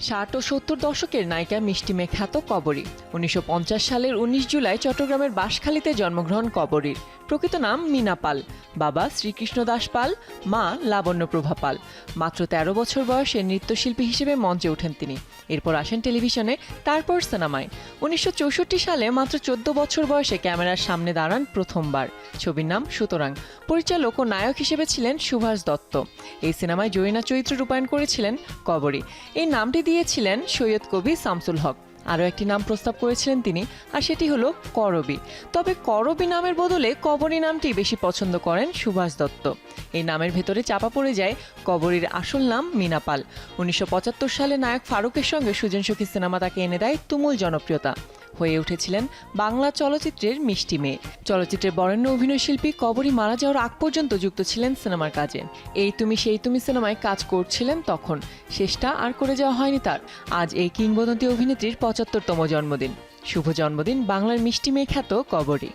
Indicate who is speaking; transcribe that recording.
Speaker 1: ষাট ও সত্তর দশকের নায়িকা মিষ্টি মেয়ে খ্যাত কবরী। উনিশশো পঞ্চাশ সালের উনিশ জুলাই চট্টগ্রামের বাঁশখালীতে জন্মগ্রহণ কবরীর। প্রকৃত নাম মিনা পাল। বাবা শ্রীকৃষ্ণ দাস পাল, মা লাবণ্যপ্রভা পাল। মাত্র তেরো বছর বয়সে নৃত্যশিল্পী হিসেবে মঞ্চে ওঠেন তিনি। এরপর আসেন টেলিভিশনে, তারপর সিনেমায়। উনিশশো চৌষট্টি সালে মাত্র চোদ্দ বছর বয়সে ক্যামেরার সামনে দাঁড়ান প্রথমবার। ছবির নাম সুতরাং। পরিচালক ও নায়ক হিসেবে ছিলেন সুভাষ দত্ত। এই সিনেমায় জয়িনা চরিত্র রূপায়ণ করেছিলেন কবরী। এই নামটি দিয়েছিলেন সৈয়দ কবি শামসুল হক। আরও একটি নাম প্রস্তাব করেছিলেন তিনি, আর সেটি হলো করবি। তবে করবি নামের বদলে কবরী নামটি বেশি পছন্দ করেন সুভাষ দত্ত। এই নামের ভেতরে চাপা পড়ে যায় কবরীর আসল নাম মিনাপাল উনিশশো সালে নায়ক ফারুকের সঙ্গে সুজন সখী সিনেমা তাকে এনে দেয় তুমুল জনপ্রিয়তা। হয়ে উঠেছিলেন বাংলা চলচ্চিত্রের মিষ্টি মেয়ে। চলচ্চিত্রের বরেণ্য অভিনয়শিল্পী কবরী মারা যাওয়ার আগ পর্যন্ত যুক্ত ছিলেন সিনেমার কাজে। এই তুমি সেই তুমি সিনেমায় কাজ করছিলেন তখন। শেষটা আর করে যাওয়া হয়নি তার। আজ এই কিংবদন্তি অভিনেত্রীর পঁচাত্তরতম জন্মদিন। শুভ জন্মদিন বাংলার মিষ্টি মেয়ে খ্যাত কবরী।